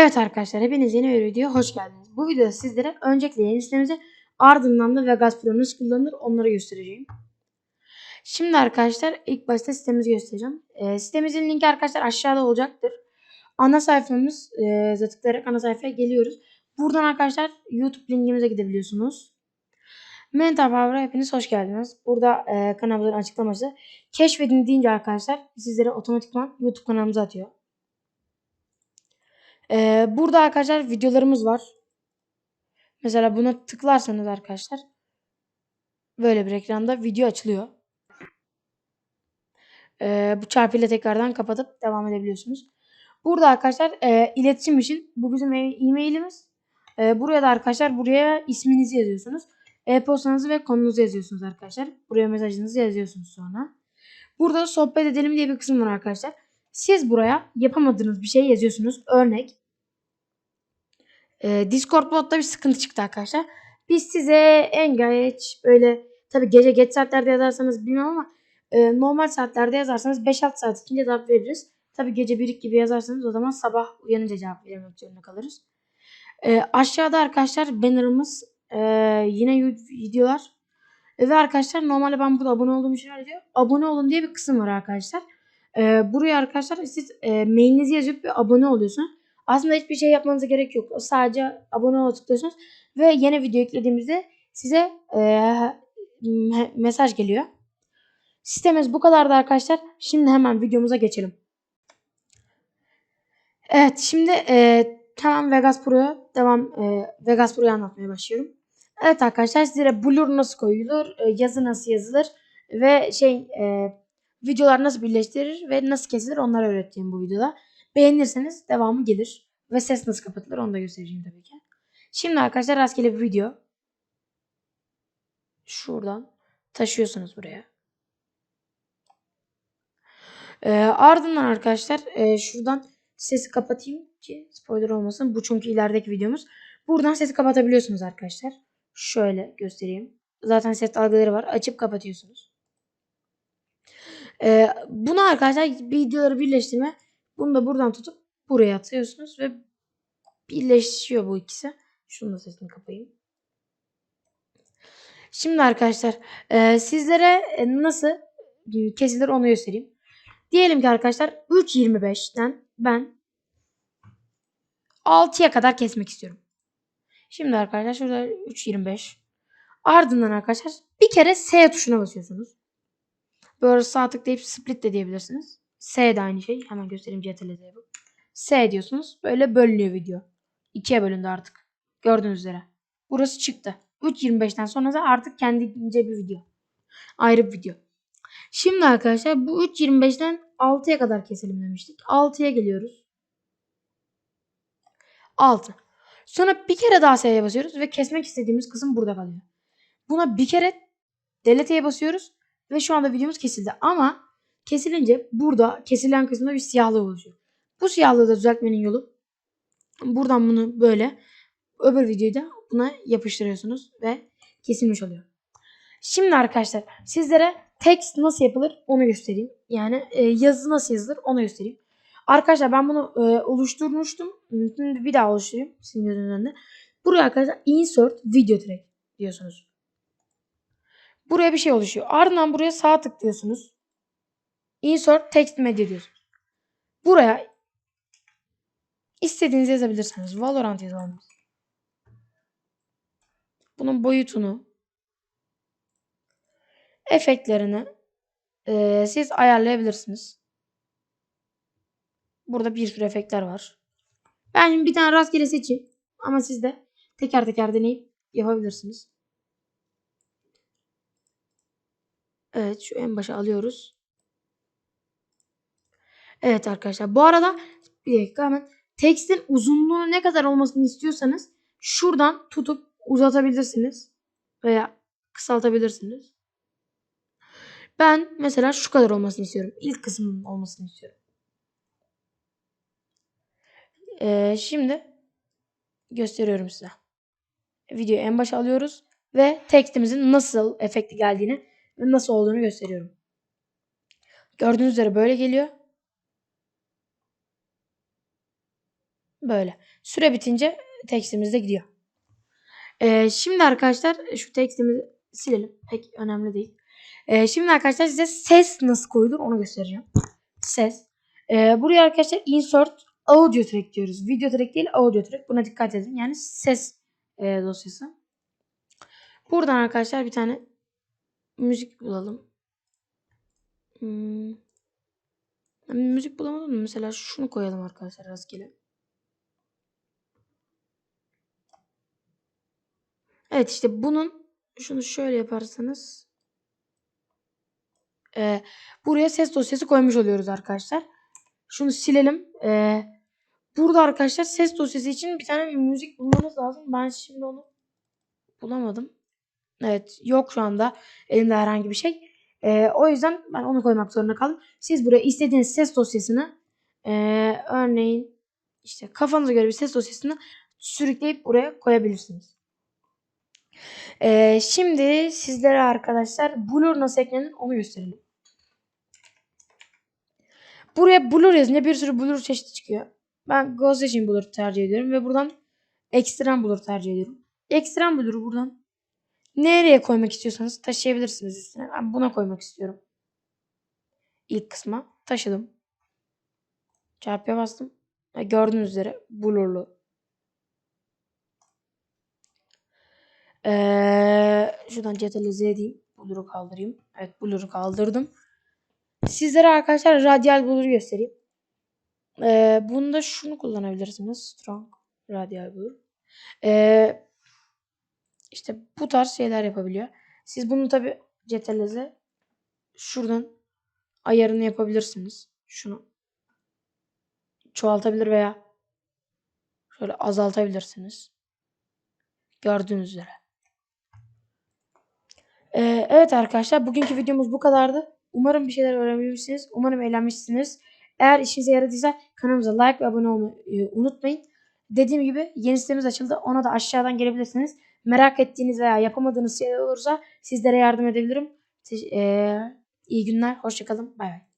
Evet arkadaşlar hepiniz yeni bir videoya hoş geldiniz. Bu videoda sizlere öncelikle yeni sitemizi ardından da Vegas Pro nasıl kullanılır onları göstereceğim. Şimdi arkadaşlar ilk başta sitemizi göstereceğim. Ee, sitemizin linki arkadaşlar aşağıda olacaktır. Ana sayfamız e, tıklayarak ana sayfaya geliyoruz. Buradan arkadaşlar YouTube linkimize gidebiliyorsunuz. Mental Power'a hepiniz hoş geldiniz. Burada e, kanalımızın açıklaması. Keşfedin deyince arkadaşlar sizlere otomatikman YouTube kanalımıza atıyor. Ee, burada arkadaşlar videolarımız var. Mesela buna tıklarsanız arkadaşlar böyle bir ekranda video açılıyor. Ee, bu çarpıyla tekrardan kapatıp devam edebiliyorsunuz. Burada arkadaşlar e, iletişim için bu bizim e- e-mailimiz. E, buraya da arkadaşlar buraya isminizi yazıyorsunuz. E-postanızı ve konunuzu yazıyorsunuz arkadaşlar. Buraya mesajınızı yazıyorsunuz sonra. Burada sohbet edelim diye bir kısım var arkadaşlar. Siz buraya yapamadığınız bir şey yazıyorsunuz. Örnek ee, Discord botta bir sıkıntı çıktı arkadaşlar. Biz size en geç böyle tabi gece geç saatlerde yazarsanız bilmem ama e, normal saatlerde yazarsanız 5-6 saat içinde cevap veririz. Tabi gece 1 gibi yazarsanız o zaman sabah uyanınca cevap vermek zorunda kalırız. E, aşağıda arkadaşlar bannerımız e, yine videolar E, ve arkadaşlar normalde ben burada abone olduğum için öyle diyor. Abone olun diye bir kısım var arkadaşlar. E, buraya arkadaşlar siz e, mailinizi yazıp bir abone oluyorsunuz. Aslında hiçbir şey yapmanıza gerek yok. Sadece abone ol tıklıyorsunuz ve yeni video eklediğimizde size e, mesaj geliyor. Sistemimiz bu kadardı arkadaşlar. Şimdi hemen videomuza geçelim. Evet şimdi e, hemen Vegas Pro'ya devam e, Vegas Pro'yu anlatmaya başlıyorum. Evet arkadaşlar sizlere blur nasıl koyulur, e, yazı nasıl yazılır ve şey e, videolar nasıl birleştirir ve nasıl kesilir onları öğreteceğim bu videoda. Beğenirseniz devamı gelir. Ve ses nasıl kapatılır onu da göstereceğim tabii ki. Şimdi arkadaşlar rastgele bir video. Şuradan taşıyorsunuz buraya. Ee, ardından arkadaşlar e, şuradan sesi kapatayım ki spoiler olmasın. Bu çünkü ilerideki videomuz. Buradan sesi kapatabiliyorsunuz arkadaşlar. Şöyle göstereyim. Zaten ses dalgaları var. Açıp kapatıyorsunuz. Ee, bunu arkadaşlar videoları birleştirme. Bunu da buradan tutup buraya atıyorsunuz ve birleşiyor bu ikisi. Şunu da sesini kapayım. Şimdi arkadaşlar e, sizlere nasıl kesilir onu göstereyim. Diyelim ki arkadaşlar 3.25'ten ben 6'ya kadar kesmek istiyorum. Şimdi arkadaşlar şurada 3.25. Ardından arkadaşlar bir kere S tuşuna basıyorsunuz. Böyle sağ tıklayıp split de diyebilirsiniz. S de aynı şey. Hemen göstereyim CTRL'de yapıp. S diyorsunuz. Böyle bölünüyor video. İkiye bölündü artık. Gördüğünüz üzere. Burası çıktı. 3.25'ten sonra da artık kendince bir video. Ayrı bir video. Şimdi arkadaşlar bu 3.25'ten 6'ya kadar keselim demiştik. 6'ya geliyoruz. 6. Sonra bir kere daha S'ye basıyoruz ve kesmek istediğimiz kısım burada kalıyor. Buna bir kere delete'ye basıyoruz ve şu anda videomuz kesildi. Ama kesilince burada kesilen kısımda bir siyahlık oluşuyor. Bu siyahlığı da düzeltmenin yolu buradan bunu böyle öbür videoyu da buna yapıştırıyorsunuz ve kesilmiş oluyor. Şimdi arkadaşlar sizlere text nasıl yapılır onu göstereyim. Yani e, yazı nasıl yazılır onu göstereyim. Arkadaşlar ben bunu e, oluşturmuştum. Şimdi bir daha oluşturayım sizin gözünüzün önünde. Buraya arkadaşlar insert video track diyorsunuz. Buraya bir şey oluşuyor. Ardından buraya sağ tıklıyorsunuz. Insert text media diyorsunuz. Buraya İstediğinizi yazabilirsiniz. Valorant yazalım. Bunun boyutunu efektlerini e, siz ayarlayabilirsiniz. Burada bir sürü efektler var. Ben bir tane rastgele seçeyim. Ama siz de teker teker deneyip yapabilirsiniz. Evet şu en başa alıyoruz. Evet arkadaşlar bu arada bir dakika hemen Tekstin uzunluğunu ne kadar olmasını istiyorsanız şuradan tutup uzatabilirsiniz. Veya kısaltabilirsiniz. Ben mesela şu kadar olmasını istiyorum. İlk kısmının olmasını istiyorum. Ee, şimdi gösteriyorum size. Videoyu en başa alıyoruz ve tekstimizin nasıl efekti geldiğini ve nasıl olduğunu gösteriyorum. Gördüğünüz üzere böyle geliyor. Böyle. Süre bitince tekstimiz de gidiyor. Ee, şimdi arkadaşlar şu tekstimizi silelim. Pek önemli değil. Ee, şimdi arkadaşlar size ses nasıl koyulur onu göstereceğim. Ses. Ee, buraya arkadaşlar insert audio track diyoruz. Video track değil audio track. Buna dikkat edin. Yani ses e, dosyası. Buradan arkadaşlar bir tane müzik bulalım. Hmm. Müzik bulamadım? Mesela şunu koyalım arkadaşlar rastgele. Evet işte bunun şunu şöyle yaparsanız e, buraya ses dosyası koymuş oluyoruz arkadaşlar. Şunu silelim. E, burada arkadaşlar ses dosyası için bir tane müzik bulmanız lazım. Ben şimdi onu bulamadım. Evet yok şu anda elimde herhangi bir şey. E, o yüzden ben onu koymak zorunda kaldım. Siz buraya istediğiniz ses dosyasını e, örneğin işte kafanıza göre bir ses dosyasını sürükleyip buraya koyabilirsiniz. Ee, şimdi sizlere arkadaşlar blur nasıl eklenir onu gösterelim. Buraya blur yazınca bir sürü blur çeşidi çıkıyor. Ben Gaussian blur tercih ediyorum ve buradan ekstrem blur tercih ediyorum. Ekstrem blur'u buradan nereye koymak istiyorsanız taşıyabilirsiniz üstüne. Ben buna koymak istiyorum. İlk kısma taşıdım. Çarpıya bastım. Gördüğünüz üzere blurlu. Ee, şuradan CTRL Z diyeyim. Blur'u kaldırayım. Evet Blur'u kaldırdım. Sizlere arkadaşlar radyal Blur'u göstereyim. Ee, bunda şunu kullanabilirsiniz. Strong radyal Blur. Ee, işte bu tarz şeyler yapabiliyor. Siz bunu tabi CTRL Z şuradan ayarını yapabilirsiniz. Şunu çoğaltabilir veya şöyle azaltabilirsiniz. Gördüğünüz üzere. Ee, evet arkadaşlar bugünkü videomuz bu kadardı. Umarım bir şeyler öğrenmişsiniz. Umarım eğlenmişsiniz. Eğer işinize yaradıysa kanalımıza like ve abone olmayı unutmayın. Dediğim gibi yeni sitemiz açıldı. Ona da aşağıdan gelebilirsiniz. Merak ettiğiniz veya yapamadığınız şeyler olursa sizlere yardım edebilirim. Te- e, iyi günler. Hoşçakalın. Bay bay.